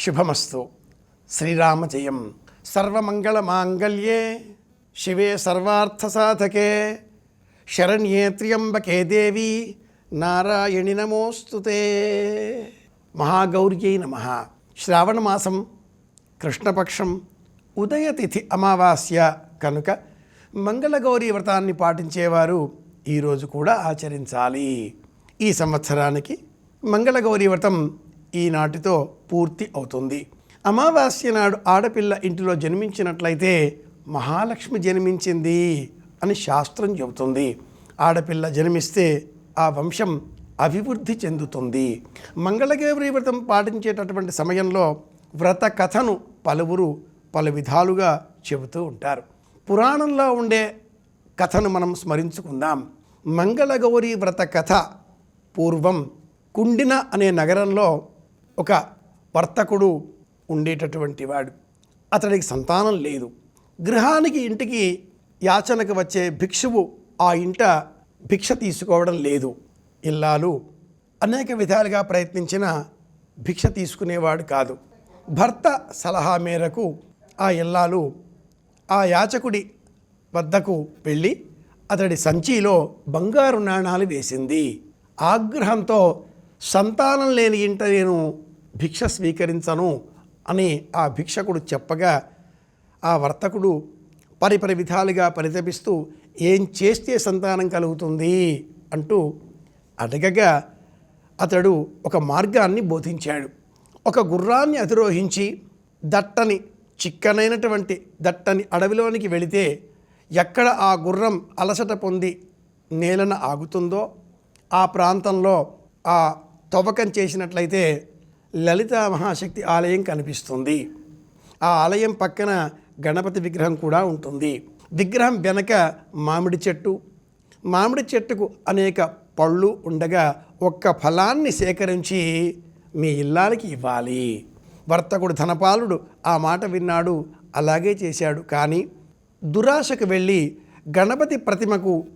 శుభమస్తు. శ్రీరామ జయం సర్వమంగళ మాంగళ్యే శివే సర్వార్థసాధకే. శరణ్యే త్ర్యంబకే దేవి. నారాయణి నమోస్తుతే మహాగౌర్యై నమ. శ్రావణమాసం కృష్ణపక్షం ఉదయతిథి అమావాస్య కనుక మంగళగౌరి వ్రతాన్ని పాటించేవారు ఈరోజు కూడా ఆచరించాలి. ఈ సంవత్సరానికి మంగళగౌరి వ్రతం ఈనాటితో పూర్తి అవుతుంది. అమావాస్య నాడు ఆడపిల్ల ఇంటిలో జన్మించినట్లయితే మహాలక్ష్మి జన్మించింది అని శాస్త్రం చెబుతుంది. ఆడపిల్ల జన్మిస్తే ఆ వంశం అభివృద్ధి చెందుతుంది. మంగళగౌరి వ్రతం పాటించేటటువంటి సమయంలో వ్రత కథను పలువురు పలు విధాలుగా చెబుతూ ఉంటారు. పురాణంలో ఉండే కథను మనం స్మరించుకుందాం. మంగళగౌరి వ్రత కథ పూర్వం కుండిన అనే నగరంలో ఒక వర్తకుడు ఉండేటటువంటి వాడు. అతడికి సంతానం లేదు. గృహానికి ఇంటికి యాచనకు వచ్చే భిక్షువు ఆ ఇంట భిక్ష తీసుకోవడం లేదు. ఇల్లాలు అనేక విధాలుగా ప్రయత్నించిన భిక్ష తీసుకునేవాడు కాదు. భర్త సలహా మేరకు ఆ ఇల్లాలు ఆ యాచకుడి వద్దకు వెళ్ళి అతడి సంచిలో బంగారు నాణాలు వేసింది. ఆగ్రహంతో సంతానం లేని ఇంట నేను భిక్ష స్వీకరించను అని ఆ భిక్షకుడు చెప్పగా ఆ వర్తకుడు పరిపరి విధాలుగా పరితపిస్తూ ఏం చేస్తే సంతానం కలుగుతుంది? అంటూ అడగగా అతడు ఒక మార్గాన్ని బోధించాడు. ఒక గుర్రాన్ని అధిరోహించి దట్టని చిక్కనైనటువంటి దట్టని అడవిలోనికి వెళితే ఎక్కడ ఆ గుర్రం అలసట పొంది నేలన ఆగుతుందో ఆ ప్రాంతంలో ఆ తవ్వకం చేసినట్లయితే లలిత మహాశక్తి ఆలయం కనిపిస్తుంది. ఆ ఆలయం పక్కన గణపతి విగ్రహం కూడా ఉంటుంది. విగ్రహం వెనక మామిడి చెట్టు. మామిడి చెట్టుకు అనేక పళ్ళు ఉండగా ఒక్క ఫలాన్ని సేకరించి మీ ఇల్లాలకి ఇవ్వాలి. వర్తకుడు ధనపాలుడు ఆ మాట విన్నాడు అలాగే చేశాడు. కానీ దురాశకు వెళ్ళి గణపతి ప్రతిమకు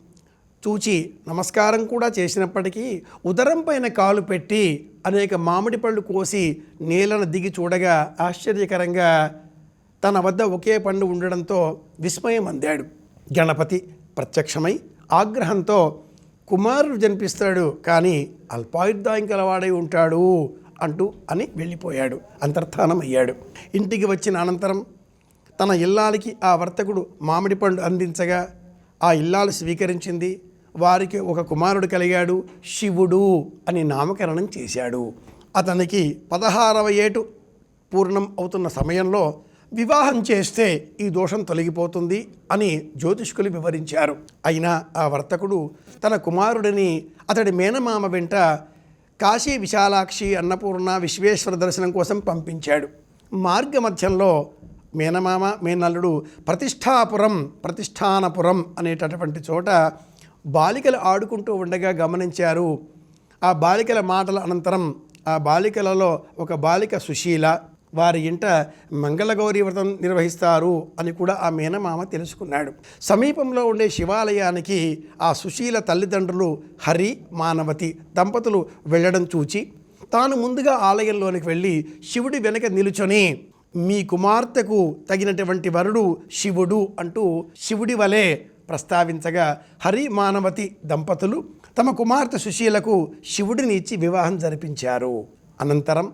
చూచి నమస్కారం కూడా చేసినప్పటికీ ఉదరం పైన కాలు పెట్టి అనేక మామిడి పళ్ళు కోసి నీళ్ళను దిగి చూడగా ఆశ్చర్యకరంగా తన వద్ద ఒకే పండు ఉండడంతో విస్మయం అందాడు. గణపతి ప్రత్యక్షమై ఆగ్రహంతో కుమారుడు జన్పిస్తాడు కానీ అల్పాయుద్ధాయం కలవాడై ఉంటాడు అంటూ అని వెళ్ళిపోయాడు. అంతర్ధానం అయ్యాడు ఇంటికి వచ్చిన అనంతరం తన ఇల్లాలకి ఆ వర్తకుడు మామిడి పండు అందించగా ఆ ఇల్లాలు స్వీకరించింది. వారికి ఒక కుమారుడు కలిగాడు శివుడు అని నామకరణం చేశాడు. అతనికి పదహారవ ఏటు పూర్ణం అవుతున్న సమయంలో వివాహం చేస్తే ఈ దోషం తొలగిపోతుంది అని జ్యోతిష్కులు వివరించారు. అయినా ఆ వర్తకుడు తన కుమారుడిని అతడి మేనమామ వెంట కాశీ విశాలాక్షి అన్నపూర్ణ విశ్వేశ్వర దర్శనం కోసం పంపించాడు. మార్గమధ్యంలో మేనమామ మేనల్లుడు ప్రతిష్టాపురం ప్రతిష్టానపురం అనేటటువంటి చోట బాలికలు ఆడుకుంటూ ఉండగా గమనించారు. ఆ బాలికల మాటల అనంతరం ఆ బాలికలలో ఒక బాలిక సుశీల వారి ఇంట మంగళగౌరి వ్రతం నిర్వహిస్తారు అని కూడా ఆ మేనమామ తెలుసుకున్నాడు. సమీపంలో ఉండే శివాలయానికి ఆ సుశీల తల్లిదండ్రులు హరి మానవతి దంపతులు వెళ్ళడం చూచి తాను ముందుగా ఆలయంలోనికి వెళ్ళి శివుడి వెనక నిలుచొని మీ కుమార్తెకు తగినటువంటి వరుడు శివుడు అంటూ శివుడి వలె ప్రస్తావించగా హరి మానవతి దంపతులు తమ కుమార్తె సుశీలకు శివుడిని ఇచ్చి వివాహం జరిపించారు. అనంతరం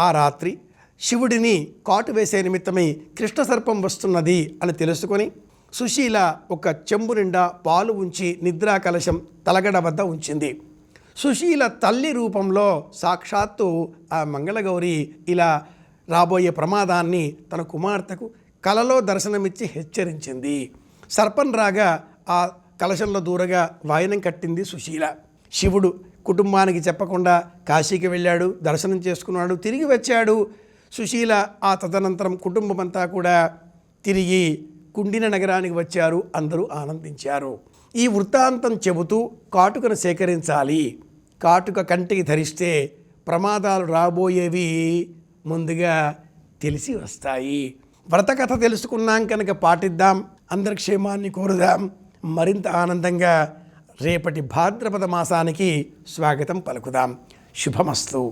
ఆ రాత్రి శివుడిని కాటు వేసే నిమిత్తమై కృష్ణసర్పం వస్తున్నది అని తెలుసుకొని సుశీల ఒక చెంబు నిండా పాలు ఉంచి నిద్రా కలశం తలగడ వద్ద ఉంచింది. సుశీల తల్లి రూపంలో సాక్షాత్తు ఆ మంగళగౌరి ఇలా రాబోయే ప్రమాదాన్ని తన కుమార్తెకు కలలో దర్శనమిచ్చి హెచ్చరించింది. సర్పం రాగా ఆ కలశంలో దూరగా వాయనం కట్టింది సుశీల. శివుడు కుటుంబానికి చెప్పకుండా కాశీకి వెళ్ళాడు దర్శనం చేసుకున్నాడు తిరిగి వచ్చాడు. సుశీల ఆ తదనంతరం కుటుంబమంతా కూడా తిరిగి కుండిన నగరానికి వచ్చారు అందరూ ఆనందించారు. ఈ వృత్తాంతం చెబుతూ కాటుకను సేకరించాలి. కాటుక కంటికి ధరిస్తే ప్రమాదాలు రాబోయేవి ముందుగా తెలిసి వస్తాయి. వ్రతకథ తెలుసుకున్నాం కనుక పాటిద్దాం. అందరి క్షేమాన్ని కోరుదాం. మరింత ఆనందంగా రేపటి భాద్రపద మాసానికి స్వాగతం పలుకుదాం. శుభమస్తు.